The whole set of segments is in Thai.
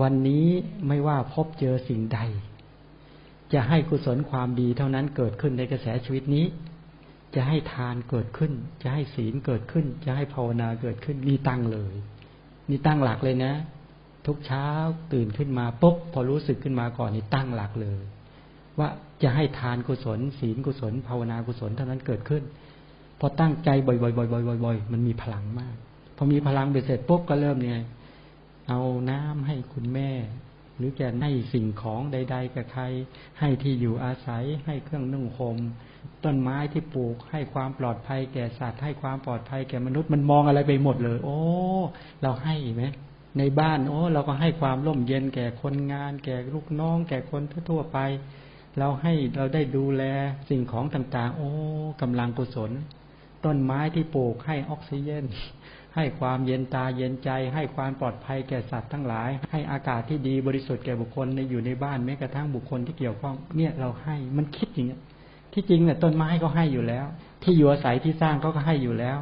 วันนี้ไม่ว่าพบเจอสิ่งใด จะให้กุศลความดีเท่านั้นเกิดขึ้นในกระแสชีวิตนี้ จะให้ทานเกิดขึ้น จะให้ศีลเกิดขึ้น จะให้ภาวนาเกิดขึ้นนี่ตั้งเลยนี่ตั้งหลักเลยนะ ทุกเช้าตื่นขึ้นมาปุ๊บพอรู้สึกขึ้นมาก่อนนี่ตั้งหลักเลย ว่าจะให้ทานกุศล ศีลกุศล ภาวนากุศลเท่านั้นเกิดขึ้น พอตั้งใจบ่อยๆบ่อยๆๆๆมันมีพลังมาก พอมีพลังไปเสร็จปุ๊บก็เริ่มเนี่ย เอาน้ำให้คุณแม่ หรือแกให้สิ่งของใด ๆ กับใคร ให้ที่อยู่อาศัยให้เครื่องนุ่งห่มต้นไม้ที่ปลูกให้ความปลอดภัยแก่สัตว์ให้ความปลอดภัยแก่มนุษย์มันมองอะไรไปหมดเลย โอ้ เราให้ไหมในบ้านโอ้เราก็ให้ความร่มเย็นแก่คนงาน แก่ลูกน้อง แก่คนทั่วไป เราให้เราได้ดูแลสิ่งของต่าง ๆ โอ้กำลังกุศล ต้นไม้ที่ปลูกให้ออกซิเจน ให้ความเย็นตาเย็นใจ ให้ความปลอดภัยแก่สัตว์ทั้งหลาย ให้อากาศที่ดีบริสุทธิ์แก่บุคคลในอยู่ในบ้านแม้กระทั่งบุคคลที่เกี่ยวข้องเนี่ยเราให้มันคิดอย่างเงี้ที่จริงเนี่ยต้นไม้ก็ให้อยู่แล้ว ที่อยู่อาศัยที่สร้างก็ให้อยู่แล้ว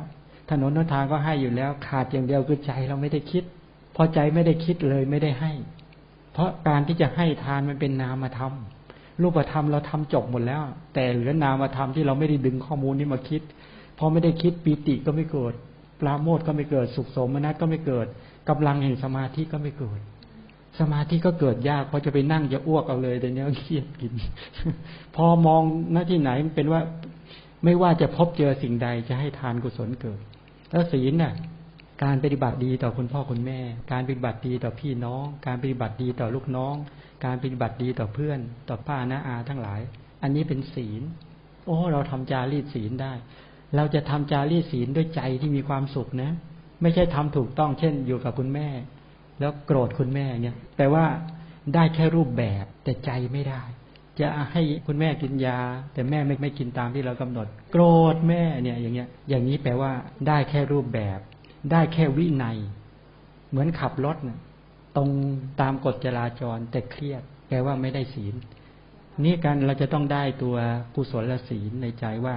ถนนนทางก็ให้อยู่แล้ว ขาดอย่างเดียวคือใจเราไม่ได้คิด พอใจไม่ได้คิดเลยไม่ได้ให้ เพราะการที่จะให้ทานมันเป็นนามธรรมรูปธรรมเราทำจบหมดแล้ว แต่เหลือนามธรรมที่เราไม่ได้ดึงข้อมูลนี้มาคิดพอไม่ได้คิดปีติก็ไม่เกิด ปราโมทก็ไม่เกิดสุขสมนัตก็ไม่เกิดกำลังแห่งสมาธิก็ไม่เกิด สมาธิก็เกิดยากพอจะไปนั่งจะอ้วกเอาเลยแต่เนี้ยเครียดกิน พอมองหน้าที่ไหนมันเป็นว่าไม่ว่าจะพบเจอสิ่งใดจะให้ทานกุศลเกิด แล้วศีลน่ะ การปฏิบัติดีต่อคุณพ่อคุณแม่ การปฏิบัติดีต่อพี่น้อง การปฏิบัติดีต่อลูกน้อง การปฏิบัติดีต่อเพื่อน ต่อป้าน้าอาทั้งหลาย อันนี้เป็นศีล โอ้ เราทำจารีตศีลได้ เราจะทำจารีศีลด้วยใจที่มีความสุขนะ ไม่ใช่ทำถูกต้อง เช่น อยู่กับคุณแม่ แล้วโกรธคุณแม่เนี่ยแต่ว่าได้แค่รูปแบบแต่ใจไม่ได้ จะให้คุณแม่กินยา แต่แม่ไม่ไม่กินตามที่เรากำหนด โกรธแม่เนี่ยอย่างเงี้ย อย่างนี้แปลว่าได้แค่รูปแบบ ได้แค่วินัย เหมือนขับรถนะตรงตามกฎจราจรแต่เครียดแปลว่าไม่ได้ศีลนี่การเราจะต้องได้ตัวกุศลศีลในใจว่า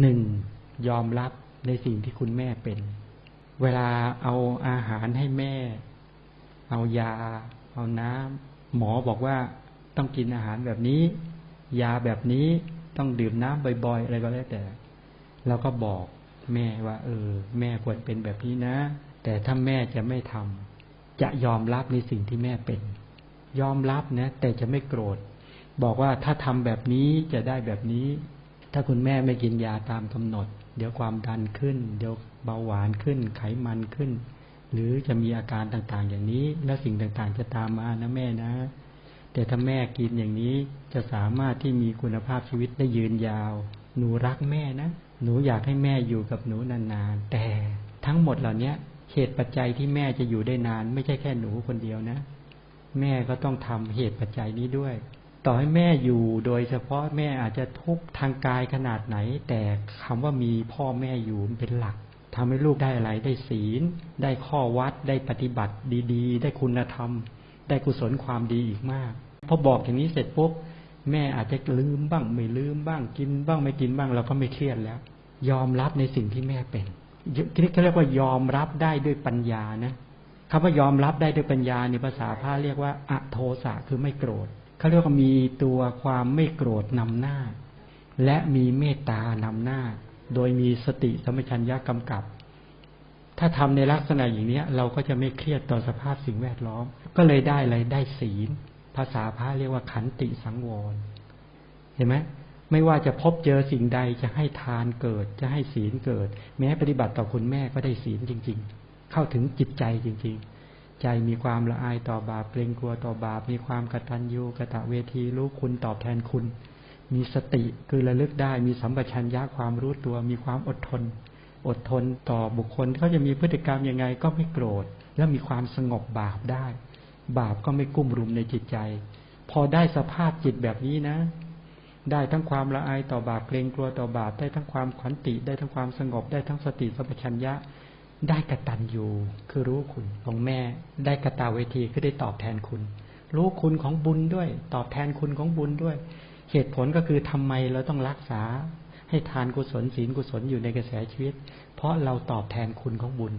หนึ่งยอมรับในสิ่งที่คุณแม่เป็น เวลาเอาอาหารให้แม่ เอายา เอาน้ำหมอบอกว่าต้องกินอาหารแบบนี้ ยาแบบนี้ต้องดื่มน้ำบ่อยๆ อะไรก็แล้วแต่เราก็บอกแม่ว่า เออ แม่ควรเป็นแบบนี้นะ แต่ถ้าแม่จะไม่ทำจะยอมรับในสิ่งที่แม่เป็น ยอมรับนะ แต่จะไม่โกรธ บอกว่าถ้าทำแบบนี้จะได้แบบนี้ ถ้าคุณแม่ไม่กินยาตามกำหนด เดี๋ยวความดันขึ้น เดี๋ยวเบาหวานขึ้น ไขมันขึ้น หรือจะมีอาการต่างๆ อย่างนี้ แล้วสิ่งต่างๆ จะตามมานะแม่นะ แต่ถ้าแม่กินอย่างนี้จะสามารถที่มีคุณภาพชีวิตได้ยืนยาว หนูรักแม่นะ หนูอยากให้แม่อยู่กับหนูนานๆ แต่ทั้งหมดเหล่านี้เหตุปัจจัยที่แม่จะอยู่ได้นาน ไม่ใช่แค่หนูคนเดียวนะ แม่ก็ต้องทำเหตุปัจจัยนี้ด้วย ต่อให้แม่อยู่โดยเฉพาะแม่อาจจะทุกข์ทางกายขนาดไหน แต่คำว่ามีพ่อแม่อยู่เป็นหลักทำให้ลูกได้อะไรได้ศีล ได้ข้อวัดได้ปฏิบัติดี ๆ ได้คุณธรรม ได้กุศลความดีอีกมากพอบอกอย่างนี้เสร็จปุ๊บแม่อาจจะลืมบ้างไม่ลืมบ้างกินบ้างไม่กินบ้างเราก็ไม่เครียดแล้ว ยอมรับในสิ่งที่แม่เป็นนี่เขาเรียกว่ายอมรับได้ด้วยปัญญานะคำว่ายอมรับได้ด้วยปัญญาในภาษาพาเรียกว่า อโทสะคือไม่โกรธ เขาเรียกว่ามีตัวความไม่โกรธนำหน้า และมีเมตตานำหน้า โดยมีสติสมัชัญญะกำกับ ถ้าทำในลักษณะอย่างนี้เราก็จะไม่เครียดต่อสภาพสิ่งแวดล้อม ก็เลยได้อะไรได้ศีล ภาษาพระเรียกว่าขันติสังวร เห็นไหมไม่ว่าจะพบเจอสิ่งใดจะให้ทานเกิด จะให้ศีลเกิด แม้ปฏิบัติต่อคุณแม่ก็ได้ศีลจริง ๆ เข้าถึงจิตใจจริง ๆ ใจมีความละอายต่อบาปเกรงกลัวต่อบาป มีความกตัญญูกะตะเวทีรู้คุณตอบแทนคุณ มีสติคือระลึกได้มีสัมปชัญญะความรู้ตัว มีความอดทน อดทนต่อบุคคลเขาจะมีพฤติกรรมยังไงก็ไม่โกรธ และมีความสงบบาปได้ บาปก็ไม่กุ้มรุมในจิตใจ พอได้สภาพจิตแบบนี้นะ ได้ทั้งความละอายต่อบาปเกรงกลัวต่อบาปได้ทั้งความขันติ ได้ทั้งความสงบได้ทั้งสติสัมปชัญญะ ได้กระตัญญูคือรู้คุณของแม่ ได้กระตาเวทีคือได้ตอบแทนคุณ รู้คุณของบุญด้วย ตอบแทนคุณของบุญด้วย เหตุผลก็คือทำไมเราต้องรักษา ให้ทานกุศลศีลกุศลอยู่ในกระแสชีวิต เพราะเราตอบแทนคุณของบุญ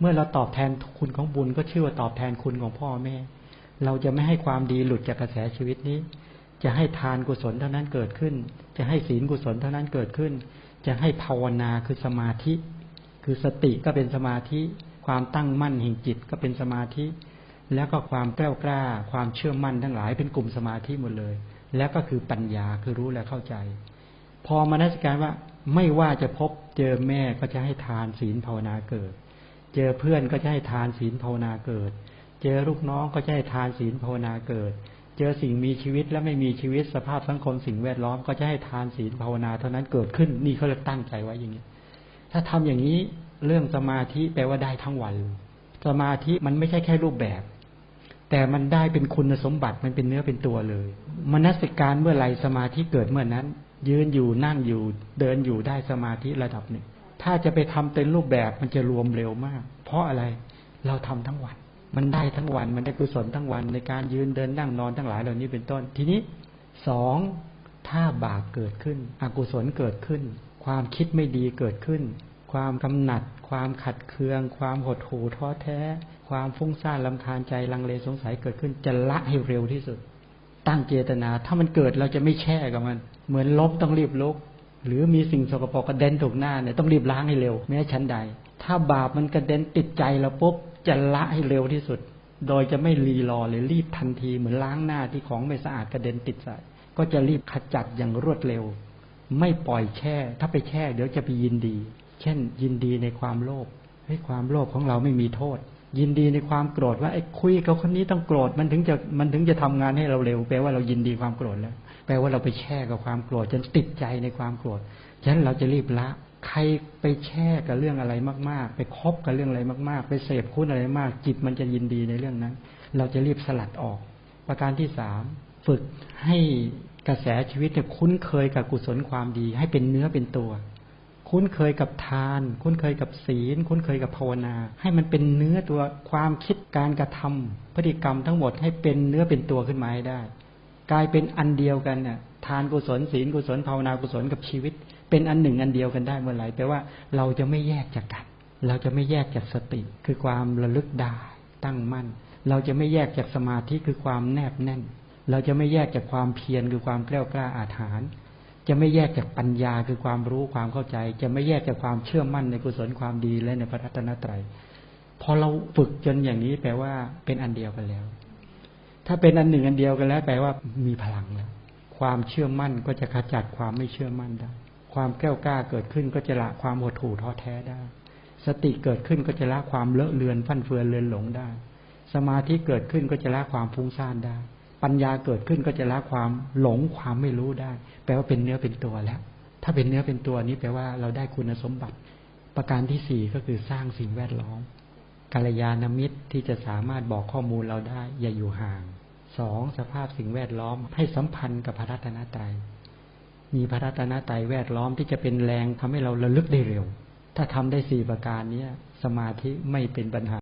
เมื่อเราตอบแทนคุณของบุญ ก็ชื่อว่าตอบแทนคุณของพ่อแม่ เราจะไม่ให้ความดีหลุดจากกระแสชีวิตนี้ จะให้ทานกุศลเท่านั้นเกิดขึ้น จะให้ศีลกุศลเท่านั้นเกิดขึ้น จะให้ภาวนาคือสมาธิ คือสติก็เป็นสมาธิ ความตั้งมั่นแห่งจิตก็เป็นสมาธิ แล้วก็ความแกล้วกล้า ความเชื่อมั่นทั้งหลายเป็นกลุ่มสมาธิหมดเลย แล้วก็คือปัญญาคือรู้และเข้าใจ พอมานัสการว่าไม่ว่าจะพบเจอแม่ก็จะให้ทานศีลภาวนาเกิด เจอเพื่อนก็จะให้ทานศีลภาวนาเกิด เจอลูกน้องก็จะให้ทานศีลภาวนาเกิด เจอสิ่งมีชีวิตและไม่มีชีวิตสภาพสังคมสิ่งแวดล้อมก็จะให้ทานศีลภาวนาเท่านั้นเกิดขึ้น นี่เขาเลยตั้งใจไว้อย่างนี้ ถ้าทำอย่างนี้เรื่องสมาธิแปลว่าได้ทั้งวัน สมาธิมันไม่ใช่แค่รูปแบบ แต่มันได้เป็นคุณสมบัติมันเป็นเนื้อเป็นตัวเลยมนสิการเมื่อไรสมาธิเกิดเมื่อนนั้น ยืนอยู่นั่งอยู่เดินอยู่ได้สมาธิระดับหนึ่งถ้าจะไปทำเป็นรูปแบบมันจะรวมเร็วมาก เพราะอะไรเราทำทั้งวัน มันได้ทั้งวันมันได้กุศลทั้งวันในการยืนเดินนั่งนอนทั้งหลายเหล่านี้เป็นต้น ทีนี้สองถ้าบาปเกิดขึ้น อกุศลเกิดขึ้น ความคิดไม่ดีเกิดขึ้น ความกำหนัด ความขัดเคือง ความหดหู่ท้อแท้ ความฟุ้งซ่านลำคาญใจลังเลสงสัยเกิดขึ้น จะละให้เร็วที่สุด ตั้งเจตนา ถ้ามันเกิดเราจะไม่แช่กับมัน เหมือนลบต้องรีบลุกหรือมีสิ่งสกปรกกระเด็นถูกหน้าเนี่ยต้องรีบล้างให้เร็วแม้ชั้นใด ถ้าบาปมันกระเด็นติดใจเราปุ๊บจะละให้เร็วที่สุด โดยจะไม่รีรอเลยรีบทันทีเหมือนล้างหน้าที่ของไม่สะอาดกระเด็นติดใส่ก็จะรีบขจัดอย่างรวดเร็ว ไม่ปล่อยแช่ ถ้าไปแช่ เดี๋ยวจะไปยินดี เช่น ยินดีในความโลภให้ความโลภของเราไม่มีโทษ ยินดีในความโกรธว่าไอ้คุยกับคนนี้ต้องโกรธมันถึงจะมันถึงจะทำงานให้เราเร็วแปลว่าเรายินดีความโกรธแล้ว แปลว่าเราไปแช่กับความโกรธจนติดใจในความโกรธฉะนั้นเราจะรีบละ ใครไปแช่กับเรื่องอะไรมาก ๆ ไปคบกับเรื่องอะไรมากๆ ไปเสพคุณอะไรมาก จิตมันจะยินดีในเรื่องนั้น เราจะรีบสลัดออก ประการที่สามฝึกให้ กระแสชีวิตเนี่ยคุ้นเคยกับกุศลความดี ให้เป็นเนื้อเป็นตัว คุ้นเคยกับทาน คุ้นเคยกับศีล คุ้นเคยกับภาวนา ให้มันเป็นเนื้อตัวความคิดการกระทำพฤติกรรมทั้งหมดให้เป็นเนื้อเป็นตัวขึ้นมาให้ได้ กลายเป็นอันเดียวกันเนี่ยทานกุศลศีลกุศลภาวนากุศลกับชีวิต เป็นอันหนึ่งอันเดียวกันได้เมื่อไหร่แปลว่าเราจะไม่แยกจากกัน เราจะไม่แยกจากสติ คือความระลึกได้ตั้งมั่น เราจะไม่แยกจากสมาธิคือความแนบแน่น เราจะไม่แยกจากความเพียรคือความแกล้วกล้าอาถรรพ์จะไม่แยกจากปัญญาคือความรู้ความเข้าใจ จะไม่แยกจากความเชื่อมั่นในกุศลความดีและในพระรัตนตรัยพอเราฝึกจนอย่างนี้แปลว่าเป็นอันเดียวกันแล้ว ถ้าเป็นอันหนึ่งอันเดียวกันแล้ว แปลว่ามีพลังแล้วความเชื่อมั่นก็จะขจัดความไม่เชื่อมั่นได้ ความแก้วกล้าเกิดขึ้นก็จะละความหดหู่ท้อแท้ได้ สติเกิดขึ้นก็จะละความเลอะเลือนฟั่นเฟือนเลือนหลงได้ สมาธิเกิดขึ้นก็จะละความฟุ้งซ่านได้ ปัญญาเกิดขึ้นก็จะละความหลงความไม่รู้ได้ แปลว่าเป็นเนื้อเป็นตัวแล้ว ถ้าเป็นเนื้อเป็นตัวนี้แปลว่าเราได้คุณสมบัติ ประการที่สี่ก็คือสร้างสิ่งแวดล้อมกัลยาณมิตรที่จะสามารถบอกข้อมูลเราได้ อย่าอยู่ห่างสองสภาพสิ่งแวดล้อมให้สัมพันธ์กับพระรัตนตรัยมีพระรัตนตรัยแวดล้อมที่จะเป็นแรงทำให้เราระลึกได้เร็ว ถ้าทำได้สี่ประการนี้สมาธิไม่เป็นปัญหา